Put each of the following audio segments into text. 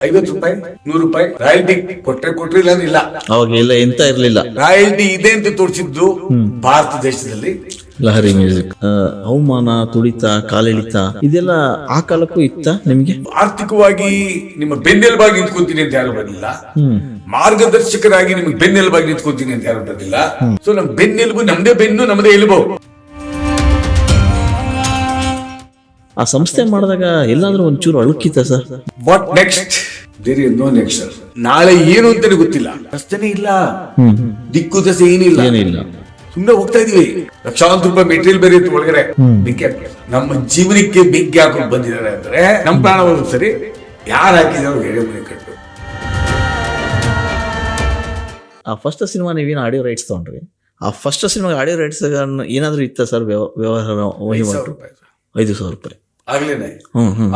ಐವತ್ತು ರೂಪಾಯಿ ನೂರು ರೂಪಾಯಿ ರಾಯಲ್ಟಿ ಕೊಟ್ರೆ ಕೊಟ್ರೆ ಇಲ್ಲ ಇಲ್ಲ. ಅವಾಗ ಎಲ್ಲ ಎಂತ ಇರ್ಲಿಲ್ಲ. ರಾಯಲ್ಟಿ ಇದೆ ಅಂತ ತೋರಿಸಿದ್ದು ಭಾರತ ದೇಶದಲ್ಲಿ. ಲಹರಿ ಮ್ಯೂಸಿಕ್. ಅವಮಾನ ತುಳಿತ ಕಾಲೆಳಿತ ಇದೆಲ್ಲ ಆ ಕಾಲಕ್ಕೂ ಇತ್ತ ನಿಮ್ಗೆ? ಆರ್ಥಿಕವಾಗಿ ನಿಮ್ಮ ಬೆನ್ನೆಲುಬಾಗಿ ನಿಂತ್ಕೊಂತೀನಿ ಅಂತ ಯಾರು ಬರಲಿಲ್ಲ ಮಾರ್ಗದರ್ಶಕರಾಗಿ ನಿಮ್ಗೆ ಬೆನ್ನೆಲುಬಾಗಿ ನಿಂತ್ಕೊಂತೀನಿ ಅಂತ ಯಾರು ಬರಲಿಲ್ಲ ಸೊ ನಮ್ ಬೆನ್ನೆಲುಬು ನಮ್ದೇ ಬೆನ್ನು ನಮ್ದೇ ಎಲುಬು. ಆ ಸಂಸ್ಥೆ ಮಾಡಿದಾಗ ಎಲ್ಲಾದ್ರೂ ಒಂಚೂರು ಅಳುಕಿತ sir? What next there is no next ನಾಳೆ ಏನು ಅಂತಾನೆ ಗೊತ್ತಿಲ್ಲ. ರಸ್ತೆನೇ ಇಲ್ಲ. ದಿಕ್ಕು ದಸೆ ಏನಿಲ್ಲ. ಏನಿಲ್ಲ. ಸುಮ್ಮನೆ ಹೋಗ್ತಾ ಇದೀವಿ. ಲಕ್ಷಾಂತರ ರೂಪಾಯಿ ಮೆಟೀರಿಯಲ್ ಬೇರೆ ಇತ್ತು ಒಳಗಡೆ. ಬೆಂಕಿ. ನಮ್ಮ ಜೀವನಕ್ಕೆ ಬೆಂಕಿ ಹಾಕೊಂಡು ಬಂದಿದ್ದಾರೆ ಅಂದ್ರೆ ನಮ್ಮ ಪ್ರಾಣ ಒಂದು ಸರಿ. ಯಾರು ಹಾಕಿದ್ರು ಎಡೆ ಮನೆ ಕಟ್ಟು. ಆ ಫಸ್ಟ್ ಸಿನಿಮಾ ನೀವೇನು ಆಡಿಯೋ ರೈಟ್ಸ್ ತಗೊಂಡ್ರಿ? ಆ ಫಸ್ಟ್ ಸಿನಿಮಾಗೆ ಆಡಿಯೋ ರೈಟ್ಸ್ ಏನಾದ್ರೂ ಇತ್ತ ಸರ್ ವ್ಯವಹಾರ ಐದು ಸಾವಿರ ವಹಿವಾಟು? ರೂಪಾಯಿ ಐದು ಸಾವಿರ ರೂಪಾಯಿ. ಆಗ್ಲೇನೆ.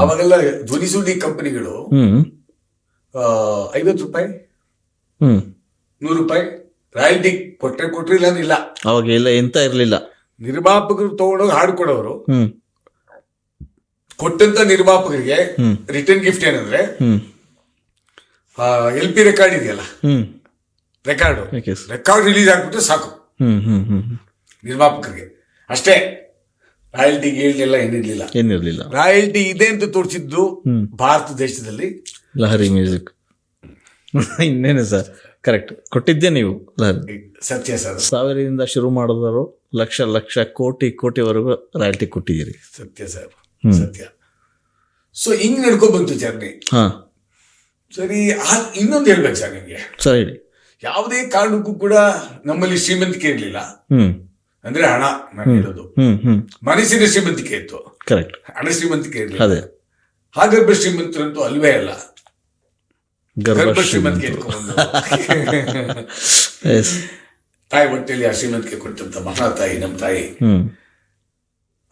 ಅವಾಗೆಲ್ಲ ಧ್ವನಿ ಸುದ್ದಿ ಕಂಪನಿಗಳು ಹ್ಮ್. ಐವತ್ತು ರೂಪಾಯಿ ಹ್ಮ್. ನೂರು ರೂಪಾಯಿ ರಾಯಲ್ಟಿ ಕೊಟ್ಟರೆ ಕೊಟ್ರೆ ಇಲ್ಲ ಅಂದ್ರೆ ಇಲ್ಲ. ಅವಾಗ ಎಲ್ಲ ಎಂತ ಇರ್ಲಿಲ್ಲ. ನಿರ್ಮಾಪಕರು ತಗೊಂಡೋಗಿ ಹಾಡು ಕೊಡೋರು. ಹ್ಮ್. ಕೊಟ್ಟಂತ ನಿರ್ಮಾಪಕರಿಗೆ. ರಿಟರ್ನ್ ಗಿಫ್ಟ್ ಏನಂದ್ರೆ ಹ್ಮ್. ಎಲ್ ಪಿ ರೆಕಾರ್ಡ್ ಇದೆಯಲ್ಲ? ಹ್ಮ್. ರೆಕಾರ್ಡ್. ರೆಕಾರ್ಡ್ ರಿಲೀಸ್ ಆಗ್ಬಿಟ್ರೆ ಸಾಕು. ಹ್ಮ್ ಹ್ಮ್ ಹ್ಮ್ ಹ್ಮ್. ನಿರ್ಮಾಪಕರಿಗೆ. ಅಷ್ಟೇ. ರಾಯಲ್ಟಿ ಗೀಳ್ಲಿಲ್ಲ ಏನಿರ್ಲಿಲ್ಲ. ಏನಿರ್ಲಿಲ್ಲ. ರಾಯಲ್ಟಿ ಇದೆ ಅಂತ ತೋರಿಸಿದ್ದು. ಭಾರತ ದೇಶದಲ್ಲಿ. ಲಹರಿ ಮ್ಯೂಸಿಕ್. ಇನ್ನೇನು ಸರ್? ಕರೆಕ್ಟ್ ಕೊಟ್ಟಿದ್ದೆ ನೀವು ಲಹರಿ. ಸತ್ಯ ಸರ್. ಸಾವಿರದಿಂದ ಶುರು ಮಾಡಿದವರು ಲಕ್ಷ ಲಕ್ಷ ಕೋಟಿ ಕೋಟಿವರೆಗೂ ರಾಯಲ್ಟಿ ಕೊಟ್ಟಿದ್ದೀರಿ. ಸತ್ಯ ಸರ್. ಸತ್ಯ. ಸೊ ಹಿಂಗ್ ನಡ್ಕೊ ಬಂತು ಜರ್ನಿ. ಹಾ. ಸರಿ ಆ- ಇನ್ನೊಂದು ಹೇಳ್ಬೇಕು ಸರ್ ನಿಮ್ಗೆ. ಸರಿ. ಹೇಳಿ ಯಾವುದೇ ಕಾರಣಕ್ಕೂ ಕೂಡ ನಮ್ಮಲ್ಲಿ ಶ್ರೀಮಂತಿಕೆ ಇರಲಿಲ್ಲ. ಹ್ಮ್. ಅಂದ್ರೆ ಹಣ ನಾನು ಹೇಳೋದು. ಮನಸ್ಸಿನ ಶ್ರೀಮಂತಿಕೆ ಇತ್ತು. ಕರೆಕ್ಟ್ ಹಣ ಶ್ರೀಮಂತಿಕೆ ಇರಲಿಲ್ಲ. ಅದೇ. ಹಾಗರ್ಭ ಶ್ರೀಮಂತರಂತೂ ಅಲ್ವೇ ಅಲ್ಲ. ಗರ್ಭ ಗರ್ಭ ಶ್ರೀಮಂತ ಶ್ರೀಮಂತಿಕೆ ತಾಯಿ ಹೊಟ್ಟೆಯಲ್ಲಿ ಆ ಶ್ರೀಮಂತಿಕೆ ಕೊಟ್ಟಂತ ಮಹಾ ತಾಯಿ ನಮ್ಮ ತಾಯಿ.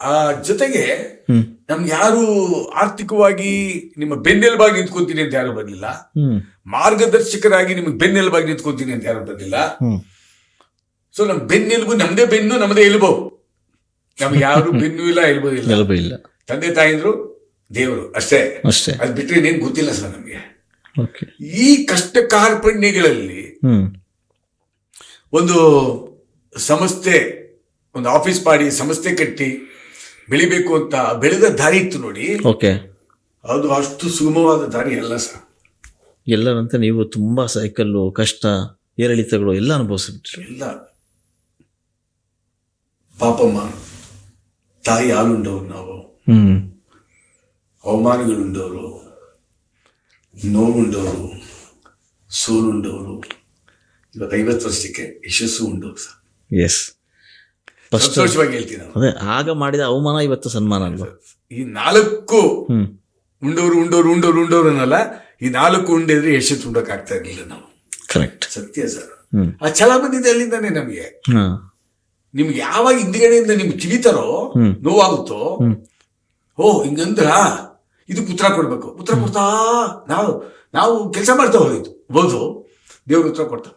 ಆ ಜೊತೆಗೆ ನಮ್ಗೆ ಯಾರು ಆರ್ಥಿಕವಾಗಿ ನಿಮ್ಮ ಬೆನ್ನೆಲುಬಾಗಿ ನಿಂತ್ಕೊಂತೀನಿ ಅಂತ ಯಾರು ಬರಲಿಲ್ಲ. ಮಾರ್ಗದರ್ಶಕರಾಗಿ ನಿಮ್ಗೆ ಬೆನ್ನೆಲುಬಾಗಿ ನಿಂತ್ಕೊಂತೀನಿ ಅಂತ ಯಾರು ಬರಲಿಲ್ಲ. ಸೊ ನಮ್ ಬೆನ್ನೆಲುಬು ನಮ್ದೇ ಬೆನ್ನು ನಮ್ದೇ ಎಲುಬು. ನಮ್ಗೆ ಯಾರು ಬೆನ್ನು ಇಲ್ಲ ಎಲುಬು ಇಲ್ಲ. ಇಲ್ಲ. ತಂದೆ ತಾಯಿಂದ್ರು ದೇವರು ಅಷ್ಟೇ. ಅಷ್ಟೇ. ಅದ್ ಬಿಟ್ರೆ ಏನ್ ಗೊತ್ತಿಲ್ಲ ಸರ್ ನಮ್ಗೆ. ಈ ಕಷ್ಟ ಕಾರ್ಪಣ್ಯಗಳಲ್ಲಿ ಒಂದು ಸಂಸ್ಥೆ ಒಂದು ಆಫೀಸ್ ಮಾಡಿ ಸಂಸ್ಥೆ ಕಟ್ಟಿ ಬೆಳಿಬೇಕು ಅಂತ ಬೆಳೆದ ದಾರಿ ಇತ್ತು ನೋಡಿ. ಓಕೆ. ಅದು ಅಷ್ಟು ಸುಗಮವಾದ ದಾರಿ ಅಲ್ಲ ಸರ್. ಎಲ್ಲರಂತೆ ನೀವು ತುಂಬಾ ಸೈಕಲ್ಲು ಕಷ್ಟ ಏರಿಳಿತಗಳು ಎಲ್ಲ ಅನುಭವಿಸ್ಬಿಟ್ರಿ. ಎಲ್ಲ. ಪಾಪಮ್ಮ ತಾಯಿ ಹಾಲುಂಡವ್ರು ನಾವು. ಹ್ಮ್. ಅವಮಾನಗಳುಂಡವರು. ನೋವುಂಡವರು. ಸೋಲುಂಡವರು. ಇವಾಗ ಐವತ್ತು ವರ್ಷಕ್ಕೆ ಯಶಸ್ಸು ಉಂಡವರು ಸರ್. ಎಸ್ ಸಂತೋಷವಾಗಿ ಹೇಳ್ತೀನಿ ನಾನು. ಅದೇ ಆಗ ಮಾಡಿದ ಅವಮಾನ ಇವತ್ತು ಸನ್ಮಾನ ಅಲ್ವಾ? ಈ ನಾಲ್ಕು ಹ್ಮ್. ಉಂಡವರು ಉಂಡವರು ಉಂಡವರು ಉಂಡವರು ಅನ್ನಲ್ಲ ಈ ನಾಲ್ಕು ಉಂಡಿದ್ರೆ ಯಶಸ್ಸು ಉಂಡಕ್ಕೆ ಆಗ್ತಾ ಇರ್ಲಿಲ್ಲ ನಾವು. ಕರೆಕ್ಟ್ ಸತ್ಯ ಸರ್. ಹ್ಮ್. ಆ ಛಲ ಬಂದಿದೆ ಅಲ್ಲಿಂದಾನೆ ನಮಗೆ. ಹಾ. ನಿಮ್ಗೆ ಯಾವಾಗ ಹಿಂದ್ಗಡೆಯಿಂದ ನಿಮ್ಗೆ ತಿಳಿತಾರೋ ನೋವಾಗುತ್ತೋ. ಓ ಹಿಂಗಂದ್ರ ಇದು ಉತ್ತರ ಕೊಡ್ಬೇಕು. ಉತ್ತರ ಕೊಡ್ತಾ ನಾವು ನಾವು ಕೆಲಸ ಮಾಡ್ತಾ ಹೋಗಿದ್ದು ಬೋದು ದೇವ್ರ ಉತ್ತರ ಕೊಡ್ತಾ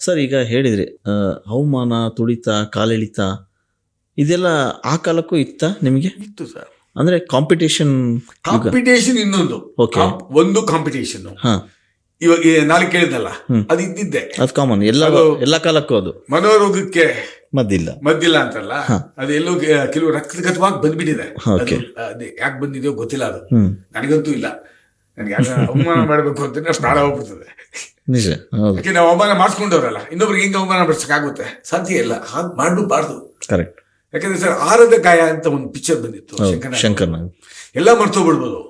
ಸರ್ ಈಗ ಹೇಳಿದ್ರಿ ಆ, ಅವಮಾನ ತುಳಿತ ಕಾಲೆಳಿತ ಇದೆಲ್ಲ ಆ ಕಾಲಕ್ಕೂ ಇತ್ತ ನಿಮಗೆ? ಇತ್ತು ಸರ್. ಅಂದ್ರೆ ಕಾಂಪಿಟೇಷನ್ ಕಾಂಪಿಟೇಷನ್ ಇನ್ನೊಂದು. ಒಂದು ಕಾಂಪಿಟೇಷನ್ ಹಾ. ಇವಾಗ ನಾಲ್ಕು ಕೇಳಿದ್ನಲ್ಲ? ಅದು ಇದ್ದಿದ್ದೆ. ಅದು ಕಾಮನ್ ಎಲ್ಲ ಎಲ್ಲ ಕಾಲಕ್ಕೂ ಅದು. ಮನೋರೋಗಕ್ಕೆ ಮದ್ದಿಲ್ಲ. ಮದ್ದಿಲ್ಲ ಅಂತಲ್ಲ? ಅದು ಎಲ್ಲೋ ಕೆಲವು ರಕ್ತಗತವಾಗಿ ಬಂದ್ಬಿಟ್ಟಿದೆ. ಅದೇ ಯಾಕೆ ಬಂದಿದೆಯೋ ಗೊತ್ತಿಲ್ಲ ಅದು. ನನಗಂತೂ ಇಲ್ಲ. ನನಗೆ ಅವಮಾನ ಮಾಡಬೇಕು ಅಂತ ಸ್ನಾನ ಹೋಗ್ಬಿಡ್ತದೆ. ನಿಜ. ಯಾಕೆ ನಾವು ಅವಮಾನ ಮಾಡಿಸ್ಕೊಂಡವ್ರಲ್ಲ ಇನ್ನೊಬ್ರಿಗೆ ಹಿಂಗೆ ಅವಮಾನ ಪಡಿಸಕ್ಕಾಗುತ್ತೆ ಸಾಧ್ಯ ಇಲ್ಲ. ಹಾಗೆ ಮಾಡಬಾರ್ದು ಕರೆಕ್ಟ್ ಯಾಕಂದ್ರೆ ಸರ್ ಆರದ ಗಾಯ ಅಂತ ಒಂದು ಪಿಕ್ಚರ್ ಬಂದಿತ್ತು ಶಂಕರ್ ಎಲ್ಲ ಮರ್ತೋಗ್ಬಿಡ್ಬೋದು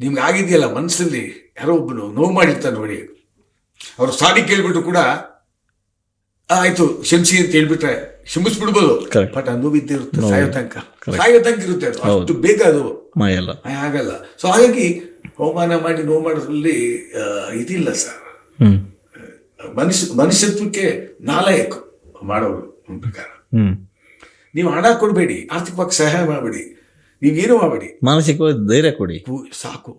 ನಿಮ್ಗೆ ಆಗಿದೆಯಲ್ಲ ಮನಸ್ಸಲ್ಲಿ ಯಾರೋ ಒಬ್ಬನು ನೋವು ಮಾಡಿರ್ತಾನೆ ನೋಡಿ. ಅವರು ಸಾರಿ ಕೇಳಿಬಿಟ್ಟು ಕೂಡ "ಆ, ಆಯ್ತು ಕ್ಷಮಿಸಿ ಅಂತ ಹೇಳ್ಬಿಟ್ರೆ ಕ್ಷಮಿಸ್ಬಿಡ್ಬೋದು. ಬಟ್ ಆ ನೋವಿದ್ದೇ ಇರುತ್ತೆ ನೋವು. ಸಾಯೋ ತನಕ. ಸಾಯೋ ತನಕ ಇರುತ್ತೆ ಅದು. ಅಷ್ಟು ಬೇಗ ಅದು ಆಗಲ್ಲ. ಸೊ ಹಾಗಾಗಿ ಅವಮಾನ ಮಾಡಿ ನೋವು ಮಾಡೋದ್ರಲ್ಲಿ ಇದಿಲ್ಲ ಸರ್. ಮನುಷ್ಯ ಮನುಷ್ಯತ್ವಕ್ಕೆ ನಾಲಾಯಕ ಮಾಡೋರು ಪ್ರಕಾರ. ನೀವು ಹಣ ಕೊಡಬೇಡಿ ಆರ್ಥಿಕವಾಗಿ ಸಹಾಯ ಮಾಡಬೇಡಿ. ನೀವೇನು ಮಾಡಬೇಡಿ ಮಾನಸಿಕವಾಗಿ ಧೈರ್ಯ ಕೊಡಿ. ಸಾಕು.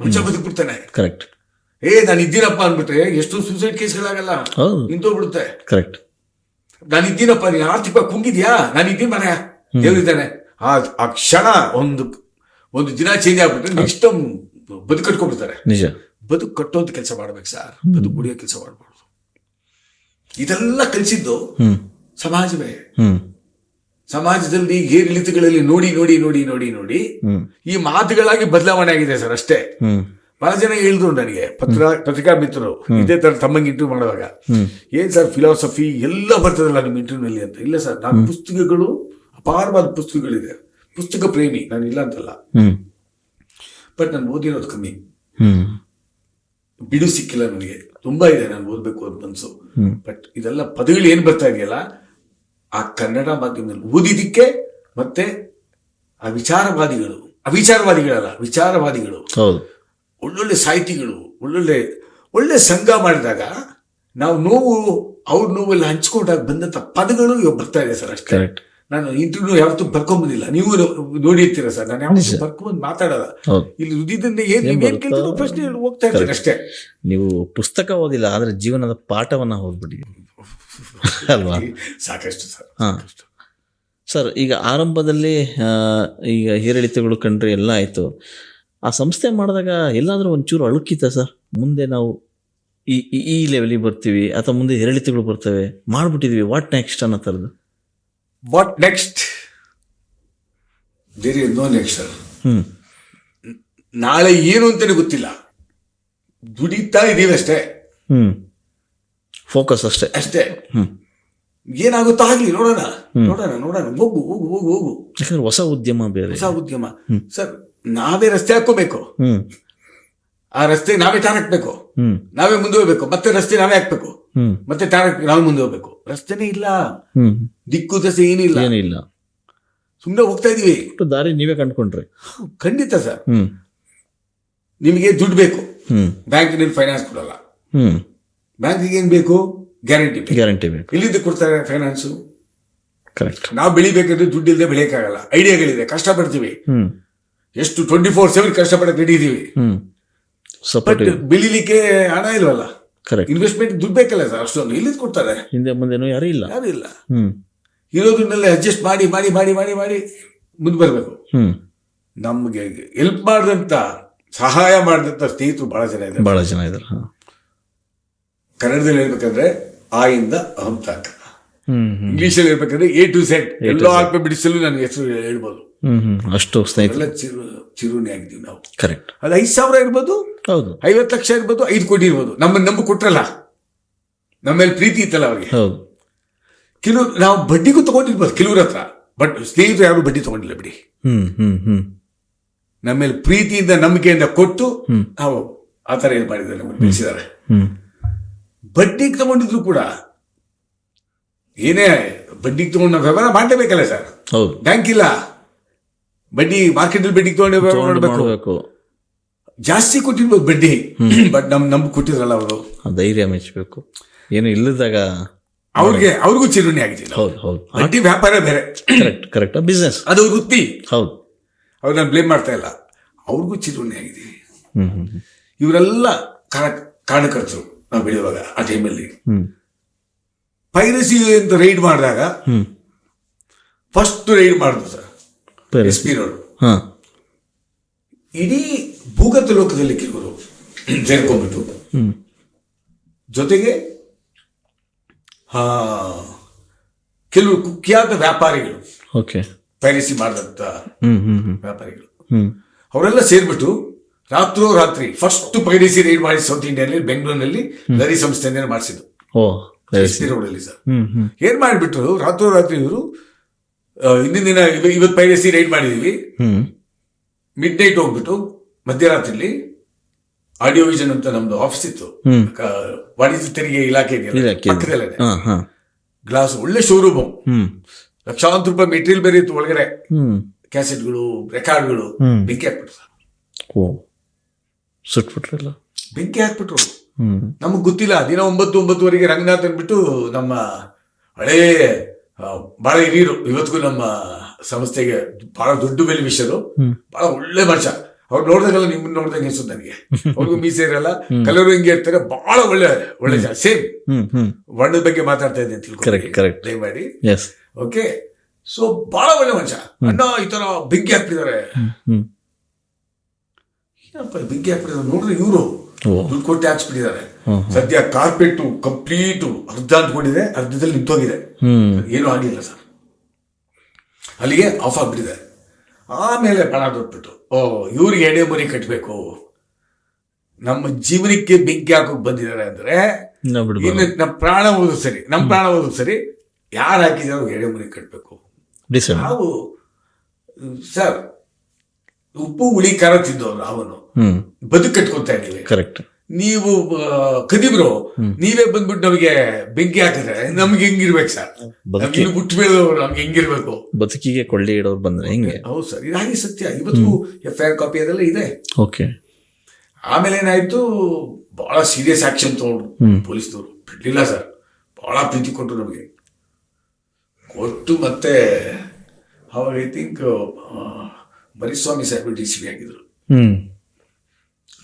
ಮನುಷ್ಯ ಬದುಕ್ಬಿಡ್ತಾನೆ. ಕರೆಕ್ಟ್ ಏ ನಾನು ಇದ್ದೀನಪ್ಪ ಅಂದ್ಬಿಟ್ರೆ ಎಷ್ಟು ಸೂಸೈಡ್ ಕೇಸ್ಗಳಾಗಲ್ಲ ನಿಂತೋಗ್ಬಿಡುತ್ತೆ. ಕರೆಕ್ಟ್ ನಾನು ಇದ್ದೀನಪ್ಪ ನೀನು ಆರ್ಥಿಕವಾಗಿ ಕುಂಗಿದ್ಯಾ? ನಾನು ಇದ್ದೀನಿ ಮನೆ. ದೇವ್ರಿದ್ದಾನೆ. ಆ ಆ ಕ್ಷಣ ಒಂದು ಒಂದು ದಿನ ಚೇಂಜ್ ಆಗ್ಬಿಟ್ರೆ ನೆಕ್ಸ್ಟ್ ಬದುಕು ಕಟ್ಕೊಂಡ್ಬಿಡ್ತಾರೆ. ನಿಜ. ಬದುಕು ಕಟ್ಟೋದ್ ಕೆಲಸ ಮಾಡ್ಬೇಕು ಸರ್. ಬದುಕು ಕುಡಿಯೋ ಕೆಲಸ ಮಾಡ್ಬಾರ್ದು. ಇದೆಲ್ಲ ಕಲಿಸಿದ್ದು ಸಮಾಜವೇ. ಹ್ಮ್. ಸಮಾಜದಲ್ಲಿ ಏರಿಳಿತಗಳಲ್ಲಿ ನೋಡಿ ನೋಡಿ ನೋಡಿ ನೋಡಿ ನೋಡಿ ಈ ಮಾತುಗಳಾಗಿ ಬದಲಾವಣೆ ಆಗಿದೆ ಸರ್ ಅಷ್ಟೇ. ಬಹಳ ಜನ ಹೇಳಿದ್ರು ನನಗೆ ಪತ್ರ ಪತ್ರಿಕಾ ಮಿತ್ರರು ಇದೇ ತರ ತಮ್ಮಂಗೆ ಇಂಟರ್ವ್ಯೂ ಮಾಡುವಾಗ. ಏನ್ ಸರ್ ಫಿಲಾಸಫಿ ಎಲ್ಲ ಬರ್ತದಲ್ಲ ನಿಮ್ಮ ಇಂಟರ್ವ್ಯೂನಲ್ಲಿ ಅಂತ. ಇಲ್ಲ ಸರ್ ನಾನು ಪುಸ್ತಕಗಳು ಅಪಾರವಾದ ಪುಸ್ತಕಗಳಿದೆ. ಪುಸ್ತಕ ಪ್ರೇಮಿ ನಾನು ಇಲ್ಲ ಅಂತಲ್ಲ. ಬಟ್ ನಾನು ಓದಿರೋದು ಕಮ್ಮಿ. ಬಿಡು ಸಿಕ್ಕಿಲ್ಲ ನನಗೆ. ತುಂಬಾ ಇದೆ ನಾನು ಓದ್ಬೇಕು ಅಂತ ಮನ್ಸು. ಬಟ್ ಇದೆಲ್ಲ ಪದಗಳು ಏನ್ ಬರ್ತಾ ಇದೆಯಲ್ಲ ಆ ಕನ್ನಡ ಮಾಧ್ಯಮದಲ್ಲಿ ಓದಿದ್ದಕ್ಕೆ ಮತ್ತೆ ಆ ವಿಚಾರವಾದಿಗಳು ಅವಿಚಾರವಾದಿಗಳಲ್ಲ ವಿಚಾರವಾದಿಗಳು. ಒಳ್ಳೊಳ್ಳೆ ಸಾಹಿತಿಗಳು ಒಳ್ಳೊಳ್ಳೆ ಒಳ್ಳೆ ಸಂಘ ಮಾಡಿದಾಗ ನಾವು ನೋವು ಅವ್ರ ನೋವೆಲ್ಲ ಹಂಚ್ಕೊಂಡಾಗ ಬಂದಂತ ಪದಗಳು ಇವಾಗ ಬರ್ತಾ ಇದೆ ಸರ್ ಅಷ್ಟೇ. ನಾನು ಇಂಟರ್ವ್ಯೂ ಯಾವತ್ತೂ ಬರ್ಕೊಂಬಂದಿಲ್ಲ. ನೀವು ನೋಡಿರ್ತೀರ ಸರ್ ನಾನು ಯಾವತ್ತೂ ಬರ್ಕೊಂಬಂದು ಮಾತಾಡಲ್ಲ. ಇಲ್ಲಿ ಹೃದಯದಿಂದ ಏನ್ ನೀವೇನ್? ಕೇಳ್ತಿರೋ ಪ್ರಶ್ನೆ ಹೋಗ್ತಾ ಇರ್ತೀನಿ ಅಷ್ಟೇ. ನೀವು ಪುಸ್ತಕ ಓದಿಲ್ಲ ಆದ್ರೆ ಜೀವನದ ಪಾಠವನ್ನ ಓದ್ಬಿಟ್ಟಿದ್ದೀರಿ ಅಲ್ವಾ? ಸಾಕಷ್ಟು ಸರ್. ಸಾಕಷ್ಟು. ಸರ್ ಈಗ ಆರಂಭದಲ್ಲಿ ಈಗ ಏರಿಳಿತಗಳು ಕಂಡ್ರೆ ಎಲ್ಲ ಆಯಿತು. ಆ ಸಂಸ್ಥೆ ಮಾಡಿದಾಗ ಎಲ್ಲಾದರೂ ಒಂಚೂರು ಅಳುಕಿತ ಸರ್? ಮುಂದೆ ನಾವು ಈ ಈ- ಈ ಲೆವೆಲಿಗೆ ಬರ್ತೀವಿ ಅಥವಾ ಮುಂದೆ ಏರಿಳಿತಗಳು ಬರ್ತವೆ ಮಾಡ್ಬಿಟ್ಟಿದೀವಿ ವಾಟ್ ನೆಕ್ಸ್ಟ್ ಅನ್ನೋ ಥರದ್ದು? What next there is no next sir ನಾಳೆ ಏನು ಅಂತಲೇ ಗೊತ್ತಿಲ್ಲ. ದುಡಿತಾ ಇದ್ದೀವಿ ಅಷ್ಟೇ. ಹ್ಮ್. ಫೋಕಸ್ ಅಷ್ಟೇ. ಅಷ್ಟೇ. ಏನಾಗುತ್ತೋ ಆಗ್ಲಿ ನೋಡೋಣ. ನೋಡೋಣ ನೋಡೋಣ. ಹೋಗು ಹೋಗು ಹೋಗು ಹೋಗು. ಯಾಕಂದ್ರೆ ಹೊಸ ಉದ್ಯಮ ಬೇರೆ. ಹೊಸ ಉದ್ಯಮ. ಸರ್ ನಾವೇ ರಸ್ತೆ ಹಾಕೋಬೇಕು ಆ ರಸ್ತೆ ನಾವೇ ಟಾರ್ ಹಾಕ್ಬೇಕು. ನಾವೇ ಮುಂದೆ ಹೋಗ್ಬೇಕು ಮತ್ತೆ ರಸ್ತೆ ನಾವೇ ಹಾಕ್ಬೇಕು. ಮತ್ತೆ ನಾವು ಮುಂದೆ ಹೋಗ್ಬೇಕು. ರಸ್ತೆನೇ ಇಲ್ಲ. ದಿಕ್ಕು ದಸೆ ಏನಿಲ್ಲ ಏನಿಲ್ಲ. ಸುಮ್ಮನೆ ಹೋಗ್ತಾ ಇದೀವಿ. ದಾರಿ ನೀವೇ ಕಂಡ್ಕೊಂಡ್ರಿ. ಖಂಡಿತ ಸರ್. ನಿಮಗೆ ದುಡ್ಡು ಬೇಕು. ಬ್ಯಾಂಕ್ ಬ್ಯಾಂಕಿನಲ್ಲಿ ಫೈನಾನ್ಸ್ ಕೊಡಲ್ಲ. ಹ್ಮ್. ಬ್ಯಾಂಕಿಗೆ ಏನ್ ಬೇಕು? ಗ್ಯಾರಂಟಿ ಗ್ಯಾರಂಟಿ ಬೇಕು. ಇಲ್ಲಿದ್ದು ಕೊಡ್ತಾರೆ ಫೈನಾನ್ಸು ಕರೆಕ್ಟ್ ನಾವು ಬೆಳಿಬೇಕಂದ್ರೆ ದುಡ್ಡು ಇಲ್ಲದೆ ಬೆಳೆಯಕ್ಕಾಗಲ್ಲ. ಐಡಿಯಾಗಳಿದೆ ಕಷ್ಟ ಪಡ್ತೀವಿ ಎಷ್ಟು ಟ್ವೆಂಟಿ ಫೋರ್ ಸೆವೆನ್ ಕಷ್ಟಪಡಕ್ಕೆ ನಡೀತೀವಿ ಹ್ಞೂ ಬಟ್ ಸಪೋರ್ಟ್ ಬೆಳಿಲಿಕ್ಕೆ ಹಣ ಇಲ್ವಲ್ಲ? ಕರೆಕ್ಟ್ ಇನ್ವೆಸ್ಟ್ಮೆಂಟ್ ದುಡ್ಡು ಬೇಕಲ್ಲ ಸರ್ ಅಷ್ಟೊಂದು. ಎಲ್ಲಿಂದ ಕೊಡ್ತಾರೆ. ಹಿಂದೆ ಮುಂದೆನೂ ಯಾರೂ ಇಲ್ಲ. ಯಾರು ಇಲ್ಲ. ಹ್ಮ್. ಇರೋದನ್ನೆಲ್ಲ ಅಡ್ಜಸ್ಟ್ ಮಾಡಿ ಮಾಡಿ ಮಾಡಿ ಮಾಡಿ ಮಾಡಿ ಮುಂದೆ ಬರಬೇಕು. ಹ್ಮ್. ನಮಗೆ ಹೆಲ್ಪ್ ಮಾಡಿದಂತ ಸಹಾಯ ಮಾಡಿದಂತ ಸ್ನೇಹಿತರು ಬಹಳ ಜನ ಇದ್ದಾರೆ. ಬಹಳ ಜನ ಇದ್ದಾರೆ ಹಾ. ಕನ್ನಡದಲ್ಲಿ ಹೇಳ್ಬೇಕಂದ್ರೆ ಆ ಇಂದ ಅಹಂ ತಾಕ ಹ್ಮ್ ಹ್ಮ್. ಇಂಗ್ಲಿಷಲ್ಲಿ ಹೇಳ್ಬೇಕಂದ್ರೆ ಎ ಟು ಸೆಟ್ ಎಲ್ಲೋ ಆತ್ಮ ಬಿಡಿಸಲು ನನ್ನ ಹೆಸರು ಹೇಳ್ಬೋದು. ಹ್ಮ್ ಹ್ಮ್. ಅಷ್ಟು ಸ್ನೇಹಿತರು. ಎಲ್ಲ ಚಿರು ಚಿರುಣಿ ಆಗಿದ್ದೀವಿ ನಾವು. ಕರೆಕ್ಟ್ ಅದು ಐದು ಸಾವಿರ ಇರ್ಬೋದು? ಹೌದು. ಐವತ್ತು ಲಕ್ಷ ಇರ್ಬೋದು ಐದು ಕೋಟಿ ಇರ್ಬೋದು. ನಮ್ಮನ್ನು ನಂಬಿ ಕೊಟ್ರಲ್ಲ. ನಮ್ಮ ಮೇಲೆ ಪ್ರೀತಿ ಇತ್ತಲ್ಲ ಅವ್ರಿಗೆ. ಹೌದು. ಕೆಲವು ನಾವು ಬಡ್ಡಿಗೂ ತಗೊಂಡಿರ್ಬೋದು ಕೆಲವ್ರ ಹತ್ರ. ಬಟ್ ಸ್ನೇಹಿತರು ಯಾರು ಬಡ್ಡಿ ತಗೊಂಡಿಲ್ಲ ಬಿಡಿ. ಹ್ಮ್ ಹ್ಮ್ ಹ್ಮ್. ನಮ್ಮ ಮೇಲೆ ಪ್ರೀತಿಯಿಂದ ನಂಬಿಕೆಯಿಂದ ಕೊಟ್ಟು. ನಾವು ಆ ಥರ ಏನು ಮಾಡಿದ್ದಾರೆ ನಮ್ಮನ್ನು ಬೆಳೆಸಿದ್ದಾರೆ. ಹ್ಮ್. ಬಡ್ಡಿಗೆ ತಗೊಂಡಿದ್ರು ಕೂಡ ಏನೇ ಬಡ್ಡಿಗೆ ತಗೊಂಡು ನಾವು ವ್ಯವಹಾರ ಮಾಡಲೇಬೇಕಲ್ಲ ಸರ್. ಹೌದು. ಬ್ಯಾಂಕ್ ಇಲ್ಲ ಬಡ್ಡಿ ಮಾರ್ಕೆಟಲ್ಲಿ ಬಡ್ಡಿಗೆ ತಗೊಂಡು ವ್ಯವಹಾರ ಮಾಡ್ಬೇಕು. ಜಾಸ್ತಿ ಕೊಟ್ಟಿರ್ಬೋದು ಬಡ್ಡಿ. ಬಟ್ ನಮ್ ನಮ್ಗೆ ಕೊಟ್ಟಿದ್ರಲ್ಲ ಅವರು. ಆ ಧೈರ್ಯ ಮೆಚ್ಚಬೇಕು ಏನು ಇಲ್ಲದಾಗ ಅವ್ರಿಗೆ ಅವ್ರಿಗೂ ಚಿರುಣಿ ಆಗಿದೆ ಹೌದು ಹೌದು. ಬಡ್ಡಿ ವ್ಯಾಪಾರ ಬೇರೆ. ಕರೆಕ್ಟ್ ಕರೆಕ್ಟ್ ಬಿಸ್ನೆಸ್ ಅದು ವೃತ್ತಿ. ಹೌದು. ಅವ್ರು ನಾನು ಬ್ಲೇಮ್ ಮಾಡ್ತಾ ಇಲ್ಲ. ಅವ್ರಿಗೂ ಚಿರುಣಿ ಆಗಿದೆ. ಇವರೆಲ್ಲ ಕಾರಣಕರ್ತರು ನಾವು ಬೆಳೆಯುವಾಗ ಆ ಟೈಮಲ್ಲಿ ಪೈರಸಿ ಅಂತ ರೈಡ್ ಮಾಡಿದಾಗ ಫಸ್ಟ್ ರೈಡ್ ಮಾಡಿದ್ರು ಸರ್. S P road. ಹಾ. ಇಡೀ ಭೂಗತ ಲೋಕದಲ್ಲಿ ಕೆಲವರು ಸೇರ್ಕೊಂಡ್ಬಿಟ್ಟು ಜೊತೆಗೆ ಕೆಲವು ಕುಖ್ಯಾತ ವ್ಯಾಪಾರಿಗಳು ಓಕೆ. ಪೈರಸಿ ಮಾಡಿದಂತ ವ್ಯಾಪಾರಿಗಳು ಅವರೆಲ್ಲ ಸೇರ್ಬಿಟ್ಟು ರಾತ್ರೋ ರಾತ್ರಿ ಫಸ್ಟ್ ಪೈರಿಸಿ ರೈಡ್ ಮಾಡಿ ಸೌತ್ ಇಂಡಿಯಾ ಬೆಂಗಳೂರಿನಲ್ಲಿ ಲರಿ ಸಂಸ್ಥೆಯನ್ನು ಪಿ ರೋಡಲ್ಲಿ ಸರ್. ಏನ್ ಮಾಡಿಬಿಟ್ರು ರಾತ್ರೋ ರಾತ್ರಿ ಇವರು ಹಿಂದಿನ ದಿನ ಇವ- ಇವತ್ತು ಪೈರಸಿ ರೈಡ್ ಮಾಡಿದೀವಿ. ಮಿಡ್ ನೈಟ್ ಹೋಗ್ಬಿಟ್ಟು ಮಧ್ಯರಾತ್ರಿಲಿ ಆಡಿಯೋ ವಿಷನ್ ಅಂತ ನಮ್ದು ಆಫೀಸ್ ಇತ್ತು. ವಾಣಿಜ್ಯ ತೆರಿಗೆ ಇಲಾಖೆ ಪಕ್ಕದಲ್ಲೇ ಗ್ಲಾಸ್ ಒಳ್ಳೆ ಶೋರೂಮ್ ಲಕ್ಷಾಂತರ ರೂಪಾಯಿ ಮೆಟೀರಿಯಲ್ ಬೇರೆ ಇತ್ತು ಒಳಗಡೆ. ಕ್ಯಾಸೆಟ್ಗಳು ರೆಕಾರ್ಡ್ಗಳು. ಬೆಂಕಿ ಹಾಕ್ಬಿಟ್ರು ಸುಟ್ಬಿಟ್ರಲ್ಲ? ಬೆಂಕಿ ಹಾಕ್ಬಿಟ್ರು. ನಮಗ್ ಗೊತ್ತಿಲ್ಲ ದಿನ ಒಂಬತ್ತು ಒಂಬತ್ತುವರೆಗೆ ರಂಗನಾಥ್ ಅಂದ್ಬಿಟ್ಟು ನಮ್ಮ ಹಳೇ ಬಹಳ ಹಿರಿಯರು. ಇವತ್ತಿಗೂ ನಮ್ಮ ಸಂಸ್ಥೆಗೆ ಬಹಳ ದೊಡ್ಡ ಬೆಲೆ ವಿಷಯರು. ಬಹಳ ಒಳ್ಳೆ ಮನುಷ್ಯ ಅವ್ರು ನೋಡಿದಾಗಲ್ಲ ನಿಮ್ಮನ್ನ ನೋಡ್ದಂಗೆ ಅನ್ಸುತ್ತೆ ನನಗೆ. ಅವ್ರಿಗೂ ಮೀಸೆ ಇರಲ್ಲ. ಕಲರು ಹಿಂಗೆ ಇರ್ತಾರೆ ಬಹಳ ಒಳ್ಳೆ ಒಳ್ಳೆ ಜನ ಸೇಮ್. ವರ್ಣದ ಬಗ್ಗೆ ಮಾತಾಡ್ತಾ ಇದ್ದೆ ತಿಳ್ಕೊಂಡು. ದಯಮಾಡಿ. ಓಕೆ ಸೊ ಬಹಳ ಒಳ್ಳೆ ಮನುಷ್ಯ. ಅಣ್ಣ ಈ ತರ ಬೆಂಕಿ ಹಾಕ್ತಿದ್ದಾರೆ ಏನಪ್ಪ ಬೆಂಕಿ ಹಾಕ್ಬಿಟ್ಟಿದ್ದಾರೆ? ನೋಡಿದ್ರೆ ಇವರು. ದುಡ್ಡು ಕೊಟ್ಟು ಹಾಕ್ಸ್ಬಿಟ್ಟಿದ್ದಾರೆ ಸದ್ಯ ಕಾರ್ಪೆಟ್ ಕಂಪ್ಲೀಟ್ ಅರ್ಧ ಅಂದ್ಕೊಂಡಿದೆ ಅರ್ಧದಲ್ಲಿ ನಿಂತೋಗಿದೆ. ಏನು ಏನೂ ಆಗಿಲ್ಲ ಸರ್. ಅಲ್ಲಿಗೆ ಆಫ್ ಆಗ್ಬಿಟ್ಟಿದೆ. ಆಮೇಲೆ ಬಣ ದೊಡ್ಬಿಟ್ಟು ಓ ಇವ್ರಿಗೆ ಎಡೆ ಮರಿ ಕಟ್ಟಬೇಕು ನಮ್ಮ ಜೀವನಕ್ಕೆ ಬೆಂಕಿ ಹಾಕೋಕ್ ಬಂದಿದ್ದಾರೆ ಅಂದ್ರೆ ಇನ್ನ ನಮ್ಮ ಪ್ರಾಣ ಹೋದ್ರು ಸರಿ ನಮ್ಮ ಪ್ರಾಣ ಹೋದ್ರು ಸರಿ ಯಾರು ಹಾಕಿದ್ರು ಅವ್ರಿಗೆ ಎಡೆ ಮರಿ ಕಟ್ಟಬೇಕು ನಾವು ಸರ್ ಉಪ್ಪು ಹುಳಿ ಖಾರ ತಿದ್ದವ್ರು ಅವನು. ಬದುಕು ಕಟ್ಕೊತಾ ಇದ್ದೀವಿ. ಕರೆಕ್ಟ್ ನೀವು ಕದಿಬ್ರು ನೀವೇ ಬಂದ್ಬಿಟ್ಟು ನಮಗೆ ಬೆಂಕಿ ಹಾಕಿದ್ರೆ ನಮ್ಗೆ ಹೆಂಗಿರ್ಬೇಕು ಸರ್? ನಮ್ಗೆ ಹುಟ್ಟು ಬೆಳೆದವರು ನಮ್ಗೆ ಹೆಂಗಿರ್ಬೇಕು? ಬದುಕಿಗೆ ಕೊಳ್ಳೆ ಇಡೋರು ಬಂದ್ರೆ ಹೆಂಗೆ? ಹೌದು ಸರ್. ಇದಾಗಿ ಸತ್ಯ. ಇವತ್ತು ಎಫ್ ಐ ಆರ್ ಕಾಪಿ ಅದೆಲ್ಲ ಇದೆ. ಓಕೆ. ಆಮೇಲೆ ಏನಾಯ್ತು? ಬಹಳ ಸೀರಿಯಸ್ ಆಕ್ಷನ್ ತಗೊಂಡ್ರು ಪೊಲೀಸ್ ಪೊಲೀಸ್ನವರು. ಬಿಡ್ಲಿಲ್ಲ ಸರ್. ಬಹಳ ಪ್ರೀತಿ ಕೊಟ್ಟರು ನಮಗೆ. ಕೊಟ್ಟು ಮತ್ತೆ ಅವಾಗ ಐ ಥಿಂಕ್ ಮರಿಸ್ವಾಮಿ ಸಾಹೇಬ್ ಡಿ ಸಿ ಬಿ ಆಗಿದ್ರು.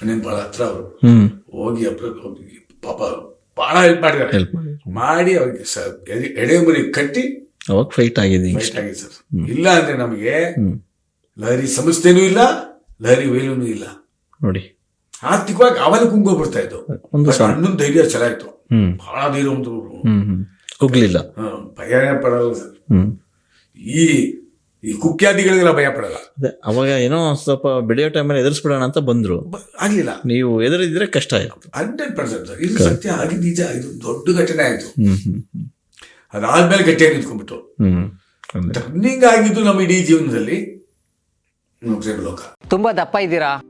ಹ್ಮ್ ಭಾಳ ಬಹಳ ಹತ್ರ ಅವರು. ಹೋಗಿ ಅಪ್ರ ಹೋಗಿ ಪಾಪ ಬಹಳ ಹೆಲ್ಪ್ ಮಾಡಿದ್ದಾರೆ. ಹೆಲ್ಪ್ ಮಾಡಿ ಅವ್ರಿಗೆ ಸರ್ ಎಡೆ ಮರಿ ಕಟ್ಟಿ ಅವಾಗ ಫೈಟ್ ಆಗಿದೆ. ಫೈಟ್ ಆಗಿದೆ ಸರ್. ಇಲ್ಲ ಅಂದ್ರೆ ನಮಗೆ ಲಹರಿ ಸಮಸ್ಯೆನೂ ಇಲ್ಲ ಲಹರಿ ವೇಲೂನು ಇಲ್ಲ. ನೋಡಿ. ಆರ್ಥಿಕವಾಗಿ ಅವಲ ಕುಂಗೋ ಬರ್ತಾ ಇತ್ತು. ಒಂದು ಸಣ್ಣ ಅಣ್ಣನ ಧೈರ್ಯ ಚೆನ್ನಾಗಿತ್ತು ಬಹಳ ಧೈರ್ಯ ಒಂದು ಹೋಗ್ಲಿಲ್ಲ. ಭಯ ಪಡಲ್ಲ ಸರ್. ಈ ಈ ಕುಖ್ಯಾತಿಗಳಿಗೆಲ್ಲ ಭಯ ಪಡಲ್ಲ ಅದೇ ಅವಾಗ ಏನೋ ಸ್ವಲ್ಪ ಬೆಳೆಯೋ ಟೈಮಲ್ಲಿ ಎದುರಿಸ್ಬಿಡೋಣ ಅಂತ ಬಂದ್ರು. ಬ- ಆಗ್ಲಿಲ್ಲ. ನೀವು ಎದುರಿದ್ರೆ ಕಷ್ಟ ಆಯ್ತು. ಹಂಡ್ರೆಡ್ ಪರ್ಸೆಂಟ್ ಇದು ಸತ್ಯ ಆಗಿ ನಿಜ ಇದು ದೊಡ್ಡ ಘಟನೆ ಆಯ್ತು. ಹ್ಮ್ ಹ್ಮ್ ಹ್ಮ್. ಅದಾದ್ಮೇಲೆ ಗಟ್ಟಿಯಾಗಿ ನಿಂತ್ಕೊಂಡ್ಬಿಟ್ಟು. ಟರ್ನಿಂಗ್ ಆಗಿದ್ದು ನಮ್ಮ ಇಡೀ ಜೀವನದಲ್ಲಿ ಲೋಕ. ತುಂಬಾ ದಪ್ಪ ಇದ್ದೀರಾ?